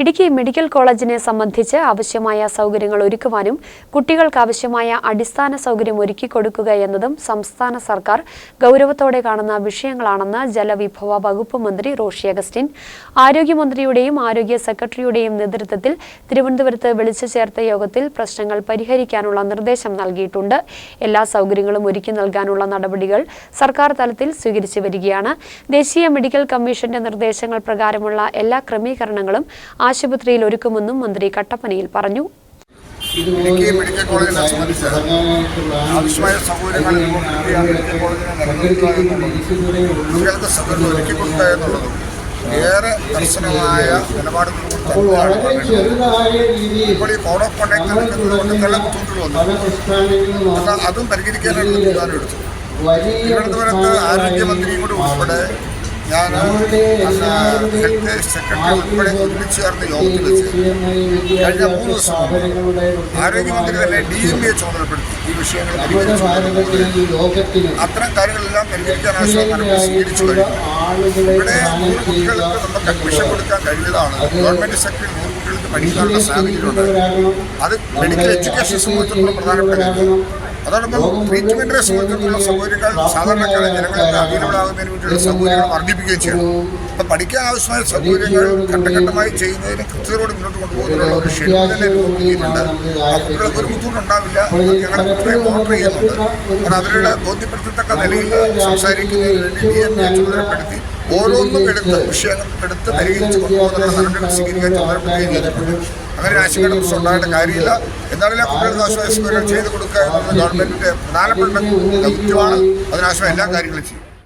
Idukki medical കോളേജിനെ സംബന്ധിച്ച് ആവശ്യമായ സൗകര്യങ്ങൾ ഒരുക്കുവാനും കുട്ടികൾക്ക് ആവശ്യമായ അടിസ്ഥാന സൗകര്യം ഒരുക്കി കൊടുക്കുക എന്നതും സംസ്ഥാന സർക്കാർ ഗൗരവത്തോടെ കാണുന്ന വിഷയങ്ങളാണെന്ന് ജലവിഭവ വകുപ്പ് മന്ത്രി റോഷി അഗസ്റ്റിൻ ആരോഗ്യമന്ത്രിയുടെയും ആരോഗ്യ സെക്രട്ടറിയുടെയും നേതൃത്വത്തിൽ തിരുവനന്തപുരത്ത് വിളിച്ചു ചേർത്ത യോഗത്തിൽ പ്രശ്നങ്ങൾ പരിഹരിക്കാനുള്ള നിർദ്ദേശം നൽകിയിട്ടുണ്ട്. എല്ലാ സൗകര്യങ്ങളും ഒരുക്കി നൽകാനുള്ള നടപടികൾ സർക്കാർ തലത്തിൽ സ്വീകരിച്ചു വരികയാണ്. ദേശീയ മെഡിക്കൽ കമ്മീഷന്റെ നിർദ്ദേശങ്ങൾ പ്രകാരമുള്ള എല്ലാ ക്രമീകരണങ്ങളും ആശുപത്രിയിൽ ഒരുക്കുമെന്നും മന്ത്രി കട്ടപ്പനയിൽ പറഞ്ഞു. ഇടുക്കി മെഡിക്കൽ കോളേജിനെ സംബന്ധിച്ച് ഏറെ കർശനമായ നിലപാടുകൾ. ഇപ്പോൾ ഈ കോഡ് ഓഫ് തിരുവനന്തപുരത്ത് ആരോഗ്യമന്ത്രിയും കൂടി ഉൾപ്പെടെ ഞാൻ ഹെൽത്ത് സെക്രട്ടറി ഉൾപ്പെടെ ഒരുമിച്ച് ചേർന്ന യോഗത്തിൽ വെച്ച് കഴിഞ്ഞ മൂന്ന് ദിവസം ആരോഗ്യമന്ത്രി തന്നെ ഡി എം എ ചുമതലപ്പെടുത്തി ഈ വിഷയങ്ങൾ പരിഹരിച്ചു അത്തരം കാര്യങ്ങളെല്ലാം പരിഹരിക്കാൻ ആവശ്യമായ സ്വീകരിച്ചു കഴിഞ്ഞു ഇവിടെ നൂറ് കുട്ടികൾക്ക് നമുക്ക് അഡ്മിഷൻ കൊടുക്കാൻ കഴിഞ്ഞതാണ് ഗവൺമെന്റ് സെക്ടറിൽ നൂറ് കുട്ടികൾക്ക് പഠിക്കാനുള്ള സാഹചര്യമുണ്ട്. അത് മെഡിക്കൽ എഡ്യൂക്കേഷൻ സംബന്ധിച്ചുള്ള പ്രധാനപ്പെട്ട കാര്യം. അതോടൊപ്പം ട്രീറ്റ്മെന്റിനെ സംബന്ധിച്ചുള്ള സൗകര്യങ്ങൾ സാധാരണക്കാരെ ജനങ്ങൾക്ക് അധീനമാകുന്നതിന് വേണ്ടിയുള്ള സൗകര്യങ്ങൾ വർദ്ധിപ്പിക്കുകയും ചെയ്യണം അപ്പം പഠിക്കാൻ ആവശ്യമായ സൗകര്യങ്ങൾ ഘട്ടഘട്ടമായി ചെയ്യുന്നതിന് കൃത്യതയോട് മുന്നോട്ട് കൊണ്ടുപോകുന്നതിനുള്ള ഒരു ഷെഡ്യൂൾ തന്നെ രൂപപ്പെടുത്തിയിട്ടുണ്ട് ആ കുട്ടികൾക്ക് ഒരു ബുദ്ധിമുട്ടുണ്ടാവില്ല. ഞങ്ങൾ കുട്ടികളെ മോണിറ്റർ ചെയ്യുന്നുണ്ട്. കാരണം അവരുടെ ബോധ്യപ്പെടുത്തത്തക്ക നിലയിൽ സംസാരിക്കുന്നതിന് വേണ്ടി ഡി എം എ ചുമതലപ്പെടുത്തി ഓരോന്നും എടുത്ത് വിഷയങ്ങൾ എടുത്ത് പരിഹരിച്ച് കൊണ്ടുപോകുന്ന നടപടികൾ സ്വീകരിക്കാൻ ചുമതലപ്പെടുകയും ചെയ്തിട്ടുണ്ട്. അങ്ങനെ പ്രശ്നം ഉണ്ടായിട്ട് കാര്യമില്ല. എന്നാലും കുട്ടികൾക്ക് ആശ്വാസം ചെയ്തു കൊടുക്കുക എന്നുള്ളത് ഗവൺമെന്റിന്റെ പ്രധാനപ്പെട്ട ദൗത്യമാണ് അതിനാശ്വാസം എല്ലാ കാര്യങ്ങളും ചെയ്യും.